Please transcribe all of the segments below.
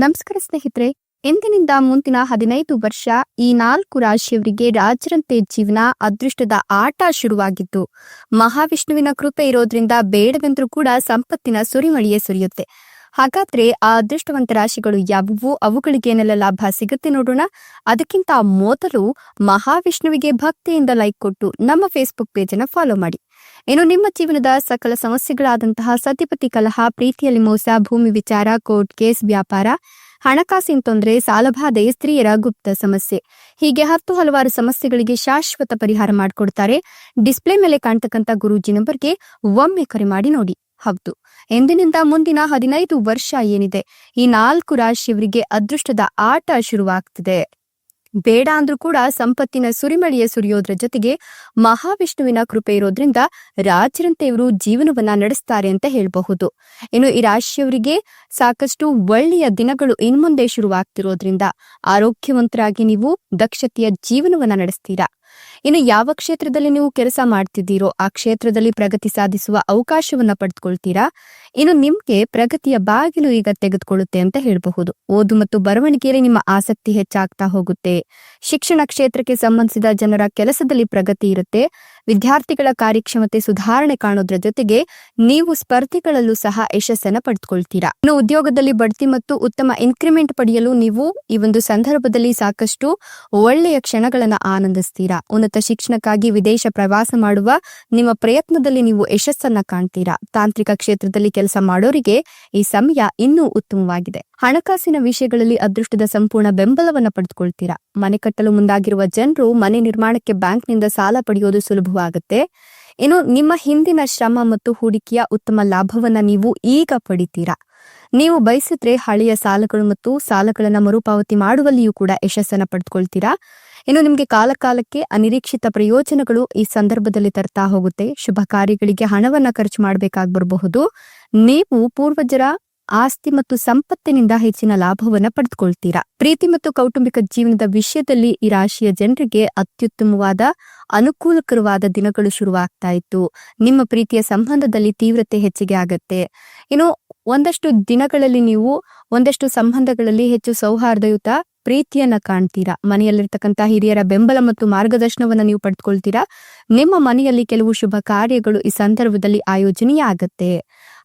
ನಮಸ್ಕಾರ ಸ್ನೇಹಿತರೆ ಎಂದಿನಿಂದ ಮುಂದಿನ ಹದಿನೈದು ವರ್ಷ ಈ ನಾಲ್ಕು ರಾಶಿಯವರಿಗೆ ರಾಜರಂತೆ ಜೀವನ ಅದೃಷ್ಟದ ಆಟ ಶುರುವಾಗಿತ್ತು ಮಹಾವಿಷ್ಣುವಿನ ಕೃಪೆ ಇರೋದ್ರಿಂದ ಬೇಡವೆಂದ್ರೂ ಕೂಡ ಸಂಪತ್ತಿನ ಸುರಿಮಳಿಯೇ ಸುರಿಯುತ್ತೆ. ಹಾಗಾದ್ರೆ ಆ ಅದೃಷ್ಟವಂತ ರಾಶಿಗಳು ಯಾವುವು? ಅವುಗಳಿಗೇನೆಲ್ಲ ಲಾಭ ಸಿಗುತ್ತೆ ನೋಡೋಣ. ಅದಕ್ಕಿಂತ ಮೊದಲು ಮಹಾವಿಷ್ಣುವಿಗೆ ಭಕ್ತಿಯಿಂದ ಲೈಕ್ ಕೊಟ್ಟು ನಮ್ಮ ಫೇಸ್ಬುಕ್ ಪೇಜ್ ಅನ್ನ ಫಾಲೋ ಮಾಡಿ. ಇನ್ನು ನಿಮ್ಮ ಜೀವನದ ಸಕಲ ಸಮಸ್ಯೆಗಳಾದಂತಹ ಸತಿಪತಿ ಕಲಹ, ಪ್ರೀತಿಯಲ್ಲಿ ಮೋಸ, ಭೂಮಿ ವಿಚಾರ, ಕೋರ್ಟ್ ಕೇಸ್, ವ್ಯಾಪಾರ, ಹಣಕಾಸಿನ ತೊಂದರೆ, ಸಾಲಬಾಧೆ, ಸ್ತ್ರೀಯರ ಗುಪ್ತ ಸಮಸ್ಯೆ. ಹೀಗೆ ಹತ್ತು ಹಲವಾರು ಸಮಸ್ಯೆಗಳಿಗೆ ಶಾಶ್ವತ ಪರಿಹಾರ ಮಾಡಿಕೊಡ್ತಾರೆ. ಡಿಸ್ಪ್ಲೇ ಮೇಲೆ ಕಾಣ್ತಕ್ಕಂಥ ಗುರೂಜಿ ನಂಬರ್ಗೆ ಒಮ್ಮೆ ಕರೆ ಮಾಡಿ ನೋಡಿ. ಹೌದು. ಎಂದಿನಿಂದ ಮುಂದಿನ ಹದಿನೈದು ವರ್ಷ ಏನಿದೆ. ಈ ನಾಲ್ಕು ರಾಶಿಯವರಿಗೆ ಅದೃಷ್ಟದ ಆಟ ಶುರುವಾಗ್ತಿದೆ. ಬೇಡ ಅಂದ್ರೂ ಕೂಡ ಸಂಪತ್ತಿನ ಸುರಿಮಳೆಯ ಸುರಿಯೋದ್ರ ಜೊತೆಗೆ ಮಹಾವಿಷ್ಣುವಿನ ಕೃಪೆ ಇರೋದ್ರಿಂದ ರಾಜರಂತೆ ಇವರು ಜೀವನವನ್ನ ನಡೆಸ್ತಾರೆ ಅಂತ ಹೇಳಬಹುದು. ಇನ್ನು ಈ ರಾಶಿಯವರಿಗೆ ಸಾಕಷ್ಟು ಒಳ್ಳೆಯ ದಿನಗಳು ಇನ್ಮುಂದೆ ಶುರುವಾಗ್ತಿರೋದ್ರಿಂದ ಆರೋಗ್ಯವಂತರಾಗಿ ನೀವು ದಕ್ಷತೆಯ ಜೀವನವನ್ನ ನಡೆಸ್ತೀರಾ? ಇನ್ನು ಯಾವ ಕ್ಷೇತ್ರದಲ್ಲಿ ನೀವು ಕೆಲಸ ಮಾಡ್ತಿದ್ದೀರೋ ಆ ಕ್ಷೇತ್ರದಲ್ಲಿ ಪ್ರಗತಿ ಸಾಧಿಸುವ ಅವಕಾಶವನ್ನ ಪಡೆದುಕೊಳ್ತೀರಾ ಇನ್ನು ನಿಮ್ಗೆ ಪ್ರಗತಿಯ ಬಾಗಿಲು ಈಗ ತೆಗೆದುಕೊಳ್ಳುತ್ತೆ ಅಂತ ಹೇಳಬಹುದು. ಓದು ಮತ್ತು ಬರವಣಿಗೆಯಲ್ಲಿ ನಿಮ್ಮ ಆಸಕ್ತಿ ಹೆಚ್ಚಾಗ್ತಾ ಹೋಗುತ್ತೆ. ಶಿಕ್ಷಣ ಕ್ಷೇತ್ರಕ್ಕೆ ಸಂಬಂಧಿಸಿದ ಜನರ ಕೆಲಸದಲ್ಲಿ ಪ್ರಗತಿ ಇರುತ್ತೆ. ವಿದ್ಯಾರ್ಥಿಗಳ ಕಾರ್ಯಕ್ಷಮತೆ ಸುಧಾರಣೆ ಕಾಣೋದ್ರ ಜೊತೆಗೆ ನೀವು ಸ್ಪರ್ಧೆಗಳಲ್ಲೂ ಸಹ ಯಶಸ್ಸನ್ನ ಪಡೆದುಕೊಳ್ತೀರಾ ಇನ್ನು ಉದ್ಯೋಗದಲ್ಲಿ ಬಡ್ತಿ ಮತ್ತು ಉತ್ತಮ ಇನ್ಕ್ರಿಮೆಂಟ್ ಪಡೆಯಲು ನೀವು ಈ ಒಂದು ಸಂದರ್ಭದಲ್ಲಿ ಸಾಕಷ್ಟು ಒಳ್ಳೆಯ ಕ್ಷಣಗಳನ್ನ ಆನಂದಿಸ್ತೀರಾ? ಉನ್ನತ ಶಿಕ್ಷಣಕ್ಕಾಗಿ ವಿದೇಶ ಪ್ರವಾಸ ಮಾಡುವ ನಿಮ್ಮ ಪ್ರಯತ್ನದಲ್ಲಿ ನೀವು ಯಶಸ್ಸನ್ನ ಕಾಣ್ತೀರಾ? ತಾಂತ್ರಿಕ ಕ್ಷೇತ್ರದಲ್ಲಿ ಕೆಲಸ ಮಾಡೋರಿಗೆ ಈ ಸಮಯ ಇನ್ನೂ ಉತ್ತಮವಾಗಿದೆ. ಹಣಕಾಸಿನ ವಿಷಯಗಳಲ್ಲಿ ಅದೃಷ್ಟದ ಸಂಪೂರ್ಣ ಬೆಂಬಲವನ್ನ ಪಡೆದುಕೊಳ್ತೀರಾ ಮನೆ ಕಟ್ಟಲು ಮುಂದಾಗಿರುವ ಜನರು ಮನೆ ನಿರ್ಮಾಣಕ್ಕೆ ಬ್ಯಾಂಕ್ನಿಂದ ಸಾಲ ಪಡೆಯೋದು ಸುಲಭವಾಗುತ್ತೆ ಇನ್ನು ನಿಮ್ಮ ಹಿಂದಿನ ಶ್ರಮ ಮತ್ತು ಹೂಡಿಕೆಯ ಉತ್ತಮ ಲಾಭವನ್ನ ನೀವು ಈಗ ಪಡಿತೀರಾ? ನೀವು ಬಯಸಿದ್ರೆ ಹಳೆಯ ಸಾಲಗಳು ಮತ್ತು ಸಾಲಗಳನ್ನ ಮರುಪಾವತಿ ಮಾಡುವಲ್ಲಿಯೂ ಕೂಡ ಯಶಸ್ಸನ್ನ ಪಡೆದುಕೊಳ್ತೀರಾ? ಇನ್ನು ನಿಮಗೆ ಕಾಲಕಾಲಕ್ಕೆ ಅನಿರೀಕ್ಷಿತ ಪ್ರಯೋಜನಗಳು ಈ ಸಂದರ್ಭದಲ್ಲಿ ತರ್ತಾ ಹೋಗುತ್ತೆ. ಶುಭ ಕಾರ್ಯಗಳಿಗೆ ಹಣವನ್ನ ಖರ್ಚು ಮಾಡಬೇಕಾಗಿ ಬರಬಹುದು ನೀವು ಪೂರ್ವಜರ ಆಸ್ತಿ ಮತ್ತು ಸಂಪತ್ತಿನಿಂದ ಹೆಚ್ಚಿನ ಲಾಭವನ್ನು ಪಡೆದುಕೊಳ್ತೀರಾ? ಪ್ರೀತಿ ಮತ್ತು ಕೌಟುಂಬಿಕ ಜೀವನದ ವಿಷಯದಲ್ಲಿ ಈ ರಾಶಿಯ ಜನರಿಗೆ ಅತ್ಯುತ್ತಮವಾದ, ಅನುಕೂಲಕರವಾದ ದಿನಗಳು ಶುರುವಾಗ್ತಾ ಇತ್ತು. ನಿಮ್ಮ ಪ್ರೀತಿಯ ಸಂಬಂಧದಲ್ಲಿ ತೀವ್ರತೆ ಹೆಚ್ಚಿಗೆ ಆಗತ್ತೆ. ಇನ್ನು ಒಂದಷ್ಟು ದಿನಗಳಲ್ಲಿ ನೀವು ಒಂದಷ್ಟು ಸಂಬಂಧಗಳಲ್ಲಿ ಹೆಚ್ಚು ಸೌಹಾರ್ದಯುತ ಪ್ರೀತಿಯನ್ನ ಕಾಣ್ತೀರಾ? ಮನೆಯಲ್ಲಿರ್ತಕ್ಕಂಥ ಹಿರಿಯರ ಬೆಂಬಲ ಮತ್ತು ಮಾರ್ಗದರ್ಶನವನ್ನು ನೀವು ಪಡೆದುಕೊಳ್ತೀರಾ? ನಿಮ್ಮ ಮನೆಯಲ್ಲಿ ಕೆಲವು ಶುಭ ಕಾರ್ಯಗಳು ಈ ಸಂದರ್ಭದಲ್ಲಿ ಆಯೋಜನೆಯಾಗತ್ತೆ.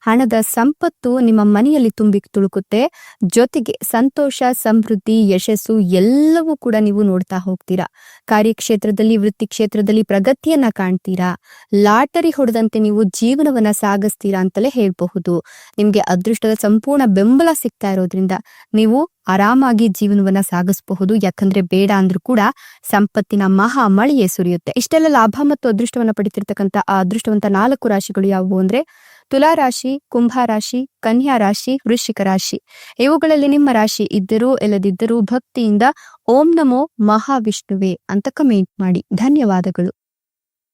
ಹಣದ ಸಂಪತ್ತು ನಿಮ್ಮ ಮನೆಯಲ್ಲಿ ತುಂಬಿ ತುಳುಕುತ್ತೆ. ಜೊತೆಗೆ ಸಂತೋಷ, ಸಮೃದ್ಧಿ, ಯಶಸ್ಸು ಎಲ್ಲವೂ ಕೂಡ ನೀವು ನೋಡ್ತಾ ಹೋಗ್ತೀರಾ. ಕಾರ್ಯಕ್ಷೇತ್ರದಲ್ಲಿ ವೃತ್ತಿ ಕ್ಷೇತ್ರದಲ್ಲಿ ಪ್ರಗತಿಯನ್ನ ಕಾಣ್ತೀರಾ. ಲಾಟರಿ ಹೊಡೆದಂತೆ ನೀವು ಜೀವನವನ್ನ ಸಾಗಿಸ್ತೀರಾ ಅಂತಲೇ ಹೇಳ್ಬಹುದು. ನಿಮ್ಗೆ ಅದೃಷ್ಟದ ಸಂಪೂರ್ಣ ಬೆಂಬಲ ಸಿಗ್ತಾ ಇರೋದ್ರಿಂದ ನೀವು ಆರಾಮಾಗಿ ಜೀವನವನ್ನ ಸಾಗಿಸಬಹುದು. ಯಾಕಂದ್ರೆ ಬೇಡ ಅಂದ್ರೂ ಕೂಡ ಸಂಪತ್ತಿನ ಮಹಾ ಮಳೆಯೇ ಸುರಿಯುತ್ತೆ. ಇಷ್ಟೆಲ್ಲ ಲಾಭ ಮತ್ತು ಅದೃಷ್ಟವನ್ನ ಪಡಿತಿರ್ತಕ್ಕಂಥ ಆ ಅದೃಷ್ಟವಂತ ನಾಲ್ಕು ರಾಶಿಗಳು ಯಾವುವು ಅಂದ್ರೆ ತುಲಾ ರಾಶಿ ಕುಂಭ ರಾಶಿ ಕನ್ಯಾ ರಾಶಿ ವೃಶ್ಚಿಕ ರಾಶಿ ಇವುಗಳಲ್ಲಿ ನಿಮ್ಮ ರಾಶಿ ಇದ್ದರೂ, ಇಲ್ಲದಿದ್ದರೂ ಭಕ್ತಿಯಿಂದ ಓಂ ನಮೋ ಮಹಾವಿಷ್ಣುವೆ ಅಂತ ಕಮೆಂಟ್ ಮಾಡಿ. ಧನ್ಯವಾದಗಳು.